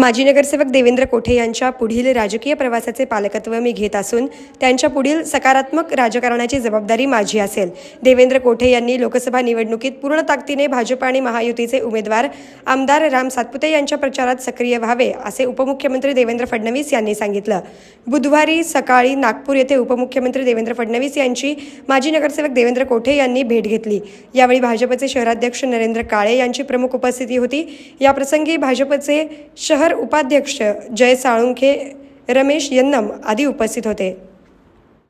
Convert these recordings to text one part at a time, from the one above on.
माजी नगरसेवक देवेंद्र कोठे यांच्या पुढील राजकीय प्रवासाचे पालकत्व मी घेत असून त्यांच्या पुढील सकारात्मक राजकारणाची जबाबदारी माझी असेल. देवेंद्र कोठे यांनी लोकसभा निवडणुकीत पूर्ण ताकदीने भाजप आणि महायुतीचे उमेदवार आमदार राम सातपुते यांच्या प्रचारात सक्रिय व्हावे असे उपमुख्यमंत्री देवेंद्र फडणवीस यांनी सांगितलं. बुधवारी सकाळी नागपूर येथे उपमुख्यमंत्री देवेंद्र फडणवीस यांची माजी नगरसेवक देवेंद्र कोठे यांनी भेट घेतली. यावेळी भाजपचे शहराध्यक्ष नरेंद्र काळे यांची प्रमुख उपस्थिती होती. याप्रसंगी भाजपचे शहर उपाध्यक्ष जय साळुंखे रमेश यन्नम आदी उपस्थित होते.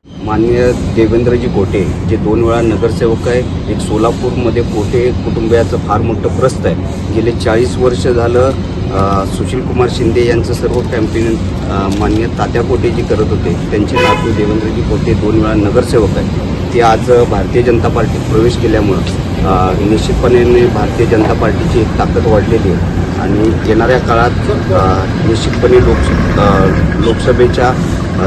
माननीय देवेंद्रजी कोटे जे दोन वेळा नगरसेवक आहे एक सोलापूरमध्ये कोटे कुटुंबियाचं फार मोठं प्रस्त आहे. गेले चाळीस वर्ष झालं सुशीलकुमार शिंदे यांचं सर्व कॅम्पेन मान्य माननीय तात्या कोटेजी करत होते. त्यांचे नातू देवेंद्रजी कोटे दोन वेळा नगरसेवक आहे ते आज भारतीय जनता पार्टीत प्रवेश केल्यामुळं निश्चितपणे भारतीय जनता पार्टीची एक ताकद वाढलेली आहे. आणि येणाऱ्या काळात निश्चितपणे लोकस लोकसभेच्या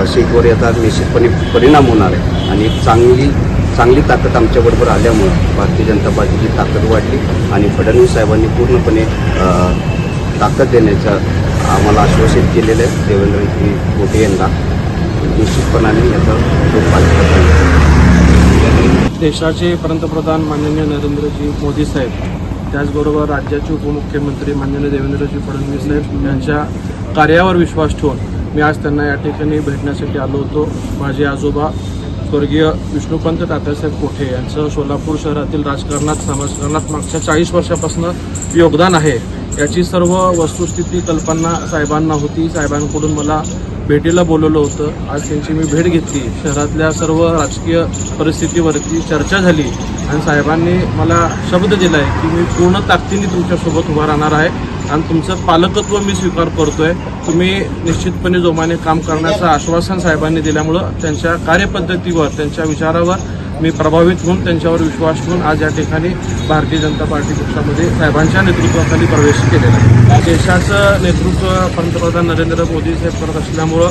सीटवर याचा निश्चितपणे परिणाम होणार आहे. आणि एक चांगली चांगली ताकद आमच्याबरोबर आल्यामुळं भारतीय जनता पार्टीची ताकद वाढली आणि फडणवीस साहेबांनी पूर्णपणे ताकद देण्याचं आम्हाला आश्वासित केलेलं आहे. देवेंद्रजी कोटे यांना निश्चितपणाने याचा उपयोग देशाचे पंतप्रधान माननीय नरेंद्रजी मोदी साहेब त्याचबरोबर राज्याचे उपमुख्यमंत्री माननीय देवेंद्रजी फडणवीस साहेब यांच्या कार्यावर विश्वास ठेवून मी आज त्यांना या ठिकाणी भेटण्यासाठी आलो होतो. माझे आजोबा स्वर्गीय विष्णुपंत तात्यासाहेब कोठे यांचं सोलापूर शहरातील राजकारणात समाजकारणात मागच्या चाळीस वर्षापासून योगदान आहे. याची सर्व वस्तुस्थिती कल्पना साहेबांना होती. साहेबांकडून मला भेटीला बोलवलं होतं. आज त्यांची मी भेट घेतली. शहरातल्या सर्व राजकीय परिस्थितीवरती चर्चा झाली. आणि साहेबांनी मला शब्द दिला आहे की मी पूर्ण ताकदीने तुमच्यासोबत उभा राहणार आहे. आणि तुमचं पालकत्व मी स्वीकार करतोय. तुम्ही निश्चितपणे जोमाने काम करण्याचं आश्वासन साहेबांनी दिल्यामुळं त्यांच्या कार्यपद्धतीवर त्यांच्या विचारावर मी प्रभावित होऊन त्यांच्यावर विश्वास ठेवून आज या ठिकाणी भारतीय जनता पार्टी पक्षामध्ये साहेबांच्या नेतृत्वाखाली प्रवेश केलेला आहे. देशाचं नेतृत्व पंतप्रधान नरेंद्र मोदी साहेब करत असल्यामुळं